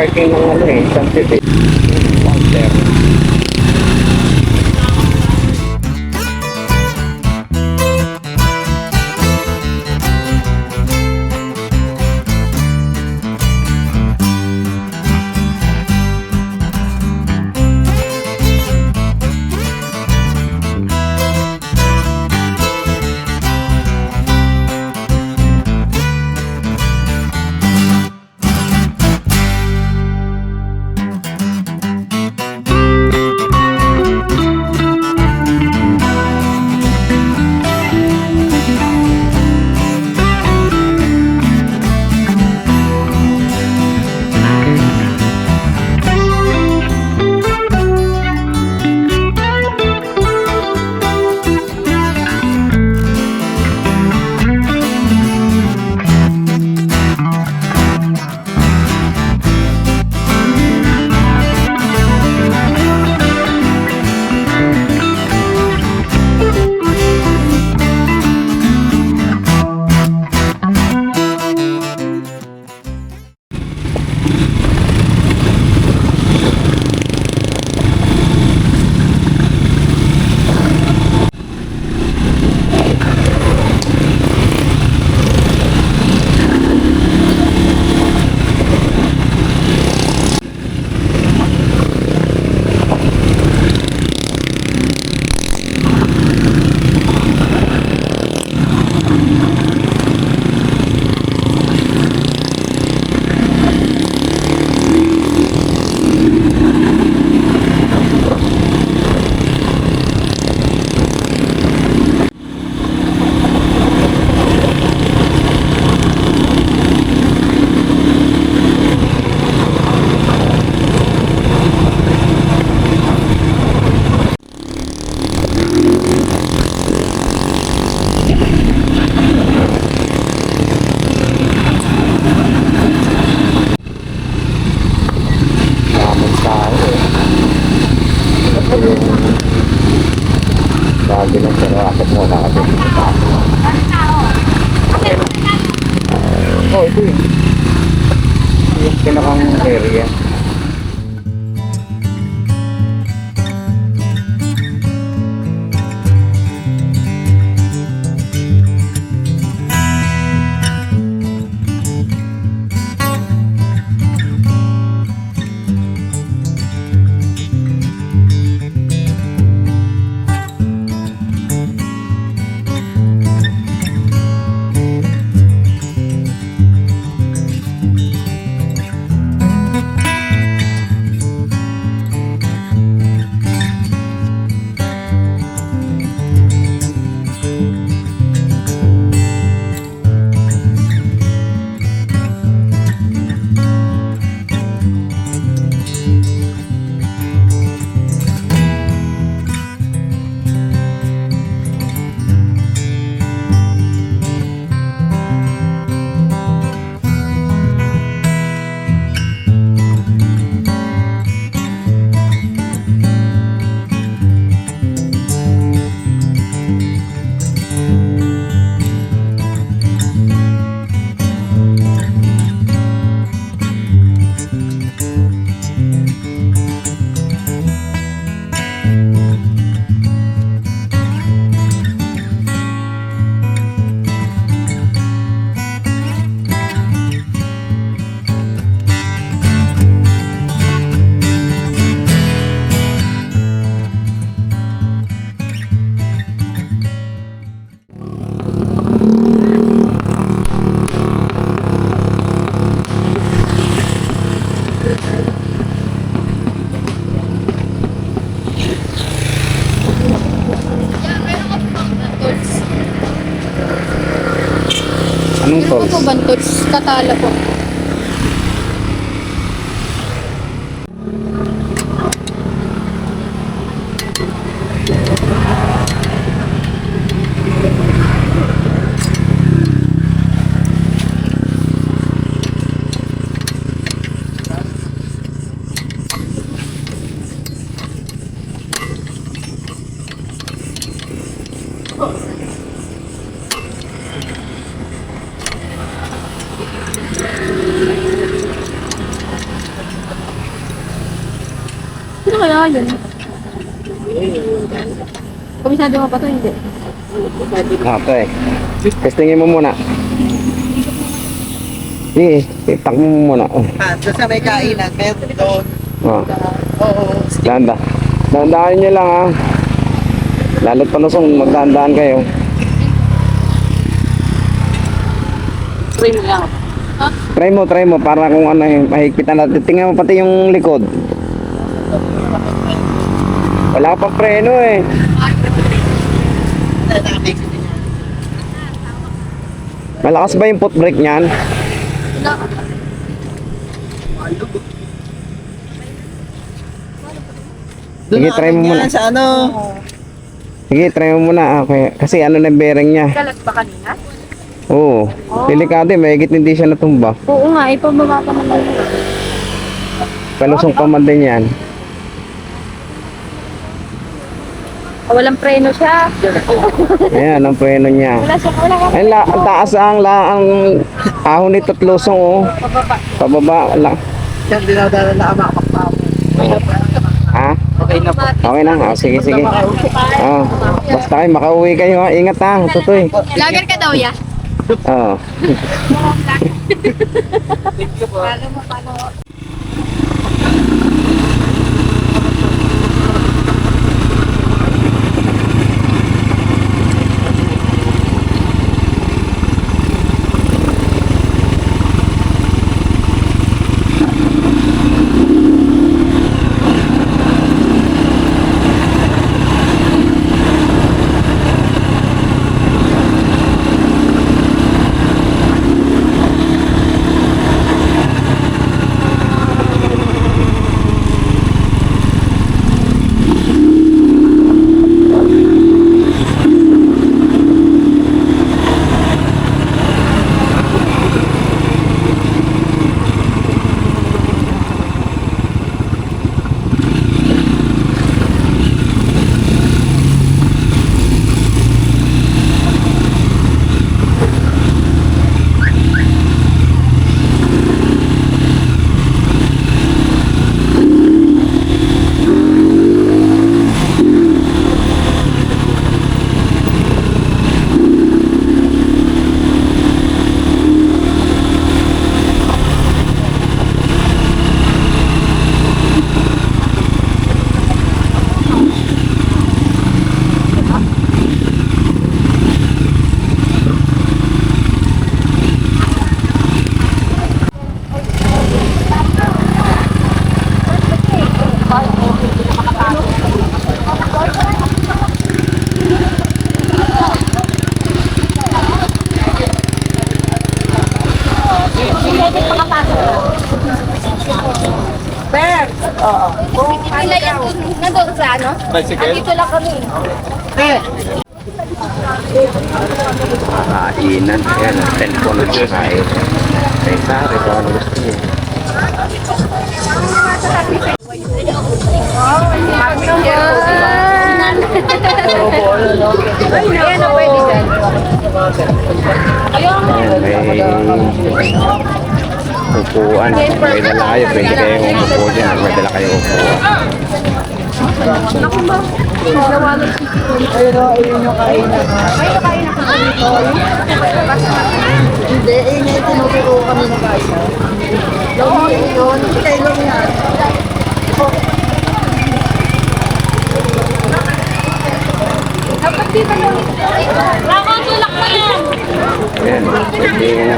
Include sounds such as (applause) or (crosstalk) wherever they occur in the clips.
parking ng ano eh, eh. Counter. Yung sabi ng pero akit muna kasi. Oh, ito yun. Yung pinakang area. Anong tolls? po ba? Tolls Katala po. Ano kaya yun? Komisado mo pa to, hindi. Okay. Testingin mo muna. Sige, itak mo muna. Oh. Ah, doon sa may kainan, meron doon. Oh. Oo. Danda. Dandaan nyo lang ha. Lalo't palusong, magdandaan kayo. Trim lang. Try mo, try mo para kung ano yung mahigpitan natin. Tingnan mo pati yung likod. Wala pa preno eh. Malakas ba yung foot brake niyan? Wala. Sige, try mo muna. Sa ano? Sige, try mo muna. Okay. Kasi ano na yung bearing niya. Kalat ba kanina? Oo. Delikado eh. Mahigit hindi siya natumba. Oo nga, ipababa pa naman. Palusong pa man din yan. Oh, walang preno siya. Ayan, ang preno niya. Wala siya, wala ka. Ay, la, ang taas ang, la, ang ahon nito at lusong oh. Pababa. Pababa, wala. Yan, dinadala na ang mga kapatao. Ha? Okay na po. Okay na. Oh, sige, sige. Oh, basta kayo, makauwi kayo. ha. Ingat ha, tutoy. Lager ka daw, ya? Oo. (laughs) Mo? Pila nandun sa ano? Bicycle? Andito lang kami. Kainan. Ayan, ang na siya kain. Kay Sari, kung ano gusto niya. Ayan na pwede dyan. Ayan, may upuan. May dala kayo. Pwede kayo umupo dyan. May dala kayo upuan. Ayun o, ayun yung kainan. Hindi, ayun yung tinuturo kami ng kainan. Yung yun, kailong yan. Dapat dito lang. Rama, tulak mo yan. Ayan, pwede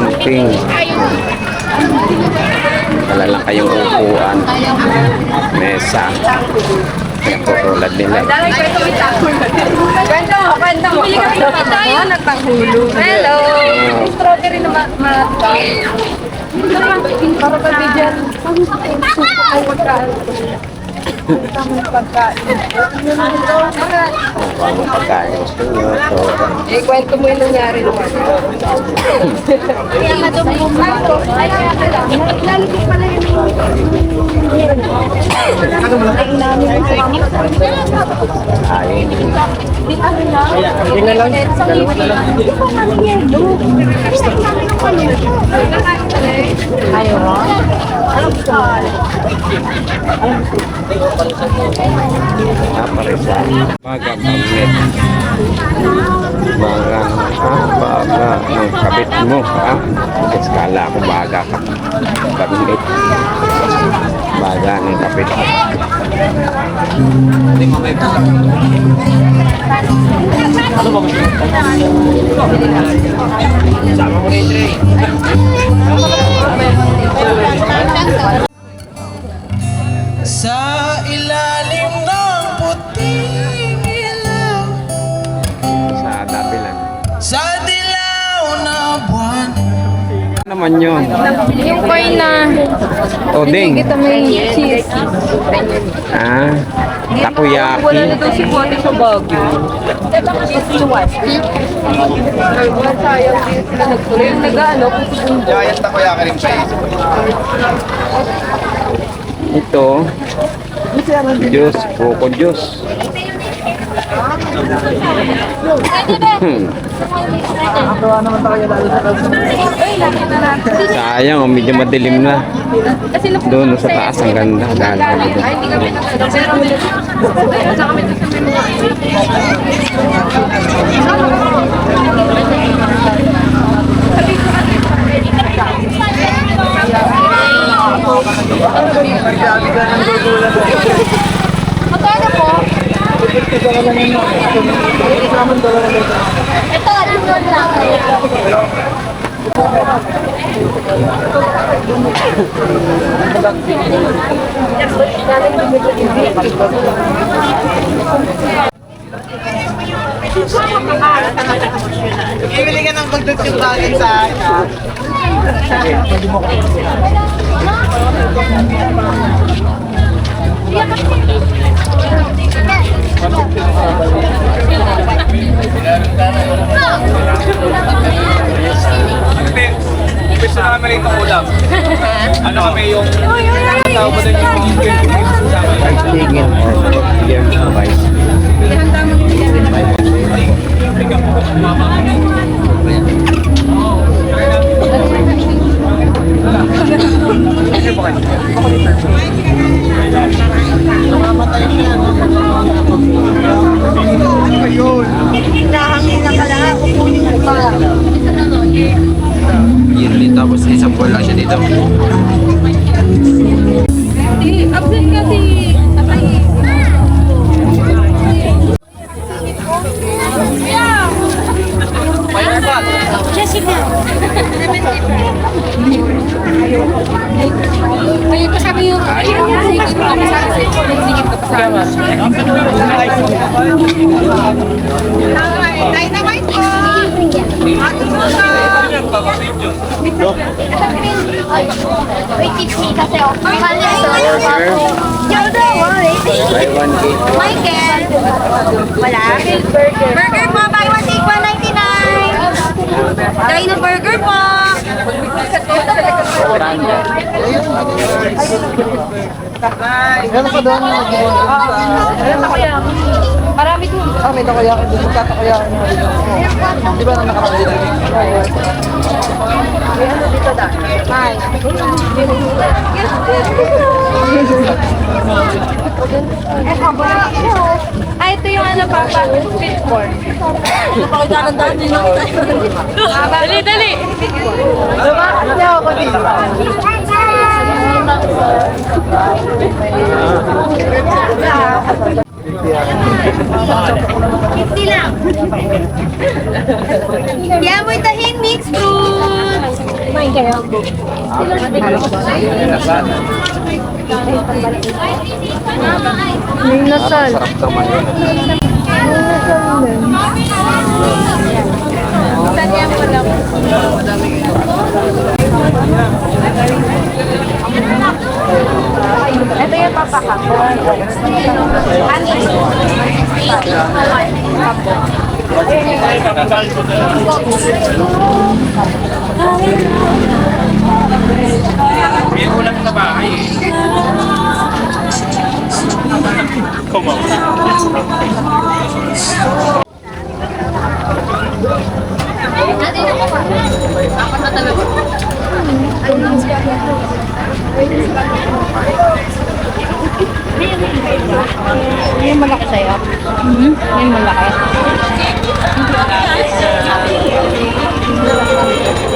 mag-camping. Wala lang kayong upuan. Mesa. Yan, tutulad nila. Kwento mo, kwento mo. Bili kami ng tayo. Nagpanghulo. Hello. Strawberry na ma- Para pa bigyan. Ay, pagkain. Tamang pagkain. Anong pagkain Eh, kwento mo yung nangyari naman. Kaya nga doon mo Ay, lalabas pala yun. ayun. Di ano na? Tingnan lang. Lang. Hindi ko nga yelo. Ayaw mo? Naparisa. Baga magnet. Baga ah, baga ng kabit mo. Ah, kasi kala ko baga ka. Kabit. Baga ng kabit. Sa ilalim ng puting ilaw Sa dapilan. Sa dilaw na buwan Ano naman yun? Yung coin na Oding. kita may cheese. Ah, takoyaki. Wala na daw si Kuwate sa Baguio. Sila nagtuloy. Yung nag-ano, Giant takoyaki rin siya. Ito. Diyos, Coco Diyos. Sayang, oh, medyo madilim na. Doon sa taas, ang ganda. Dahil Ay, may mga Magkano po? Ito, ano lang. Bibili ka ng bagdot yung bagay sa akin ha Gusto namin rito ulam. Ano kami yung... Tawag ba din yung Fried chicken Yeah. Dynamite po! Wait, tips me kasi so. Joe daw, Buy one cake. Michael. Wala. Burger po, buy one take 199. Dino burger po. Meron pa doon yung nag-iwan. Marami to. Ah, may takoyaki doon. Magkatakoyaki mo dito. Di ba na nakaraan dito? Ah, ito yung ano pa, pa, fit for. Dali, dali. Diba? Kasi ako dito. Fifty lang. Yeah, mo itahing mixed fruit. Kumain kayo. May nasal. Sarap naman yun. Tanya ko lang. Ito yung papakapon. May ulam na bahay eh. Yung malaki sa'yo? Yung malaki. Ulo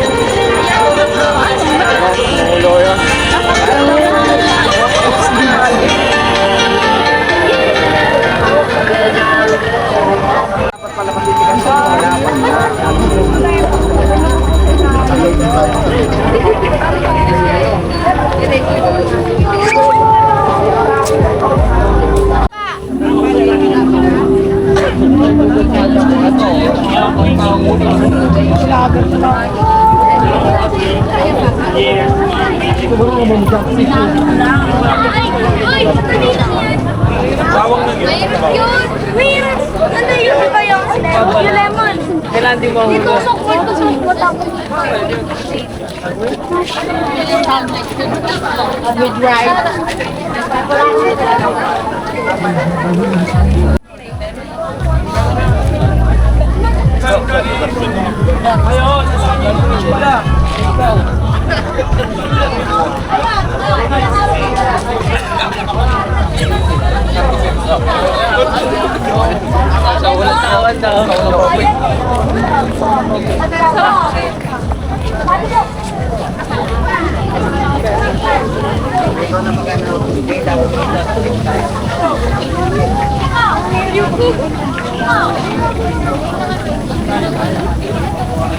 di mo Itusok mo. Tapos With rice.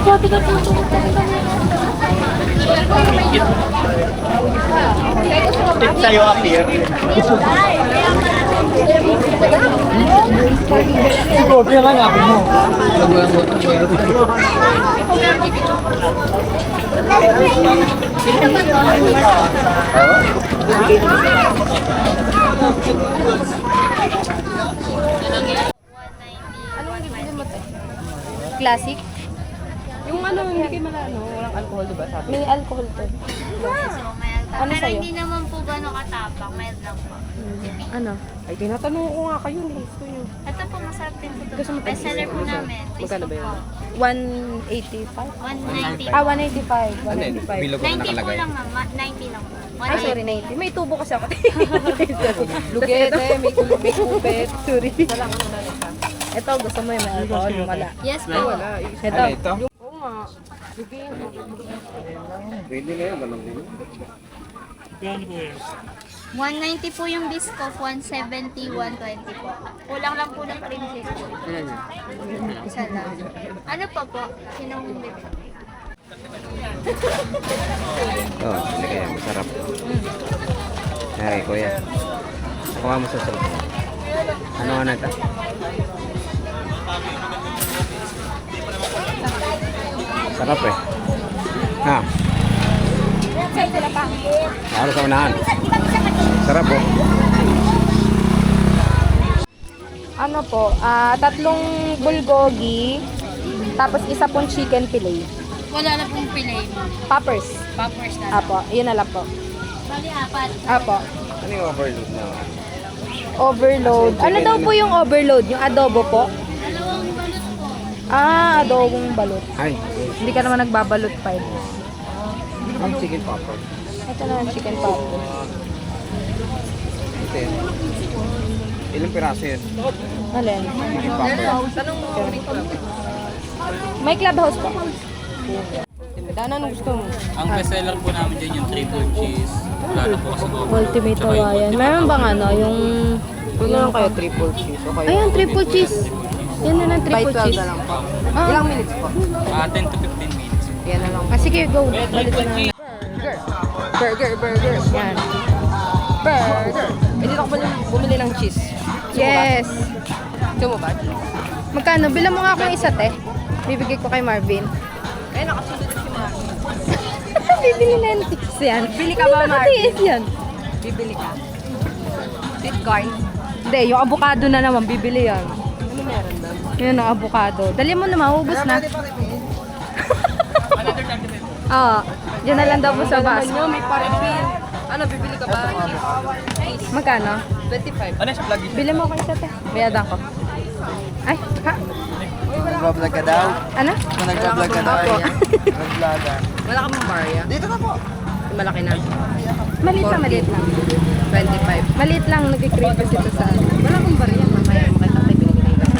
Sabi ka po, tumutulong ka na. Sa'yo, appear. Classic? Yung ano, hindi kayo malano, walang alcohol, diba? Sabi? May alcohol to. Ano Pero sa'yo? hindi naman po gano'ng katapang. Mild lang po. Ano? Ay, tinatanong ko nga kayo, gusto nyo. Ito po, masarap din po ito. Gusto mo Best seller po namin. Magkano ba yun? po. 185? 190. Ah, 185. 185. Bilog na 90 po nakalagay. lang ma'am. Ma- 90 lang po. Ay, sorry, 90. May tubo kasi ako. (laughs) Lugete, may kulog, may kupet. Sorry. Ito, gusto mo yung may alcohol, wala. Yes po. Ito. Ano ito? Oo nga. Pwede na yun. Ganun din. 190 po yung disco, 170, 120 po. Kulang lang po ng princess po. Isa lang. Ano pa po? Po. Oo, (laughs) oh, sige yan. Masarap. Ay, kuya. Kuha mo sa sarap. Ano nga na ito? Sarap eh. Ha? Lalo sa unahan. Sarap oh. Ano po, ah, tatlong bulgogi, tapos isa pong chicken fillet. Wala na pong pilay. Poppers. Poppers na. Apo, yun na lang po. Bali, apat. Apo. Ano yung overload na? Overload. Ano daw po yung overload? Yung adobo po? Dalawang balot po. Ah, adobong balot. Ay, Hindi ka naman nagbabalot pa eh. ang chicken popper. Ito na yung chicken popper. Ito yun. Ilang piraso yun? Alin? Chicken popper. May clubhouse po. Dana, anong gusto mo? Ang bestseller po namin dyan yung triple cheese. Wala na po kasi go. Ultimate Hawaiian. Meron bang ano, yung... Ano lang kayo, triple cheese? Okay. Ayun, triple cheese. Yan na lang, triple cheese. lang po. Ah, Ilang minutes po? Ah, 10 to 15 minutes. Yan na lang. Ah, sige, go. Balik ko na. Burger. Burger, burger. Yan. Burger. Eh, dito ako bumili- bumili ng cheese. Yes. Gusto mo ba? Magkano? Bilang mo nga akong isa, te. Bibigay ko kay Marvin. Eh, nakasunod si Marvin. (laughs) Bibili na yung tips yan. Bili ka ba, Marvin? yan. Bibili ka. Sweet corn? Hindi, yung avocado na naman, bibili yan. Ano meron doon? Yun ang avocado. Dali mo na, maubos na. Oo. Diyan na lang daw po sa bus. may parking. Ano, bibili ka ba? Magkano? 25. Ano sa vlog? Bili mo ko isa, te. Bayadan ko. Ay, ha? Nag-vlog ka daw? Ano? Nag-vlog ka daw. Nag-vlog ka. Wala ka mong barya? Dito na po. Malaki na. Maliit lang, maliit lang. 25. Maliit lang, nag-crave kasi ito sa... Wala akong barya, mamaya makita tayo binigay ka sa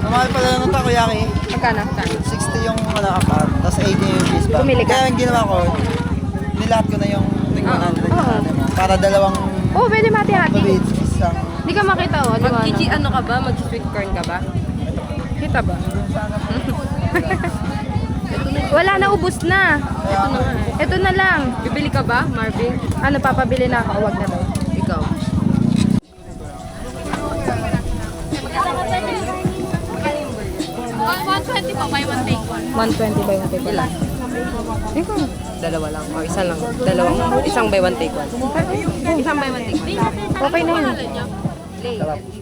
Kamahal pala ng takoyaki. Magkano? 60 yung malakapat, tapos 80 yung cheese bag. Bumili ka? Kaya yung ginawa ko, nilahat ko na yung tig 100 Oo. para dalawang Oo, oh, pwede mati-hati. isang Hindi ka makita, oh. Mag ano ka ba? Mag-sweet corn ka ba? Kita ba? (laughs) Wala na, ubus na. Ito na, Ito na lang. Bibili ka ba, Marvin? Ano, papabili na ako. Huwag na daw. 120 by 1 take one. Ilan? Ikaw. Dalawa lang. O, isa lang. Dalawang. Isang by one take one. Isang by one take one. Okay na yun. Nyo?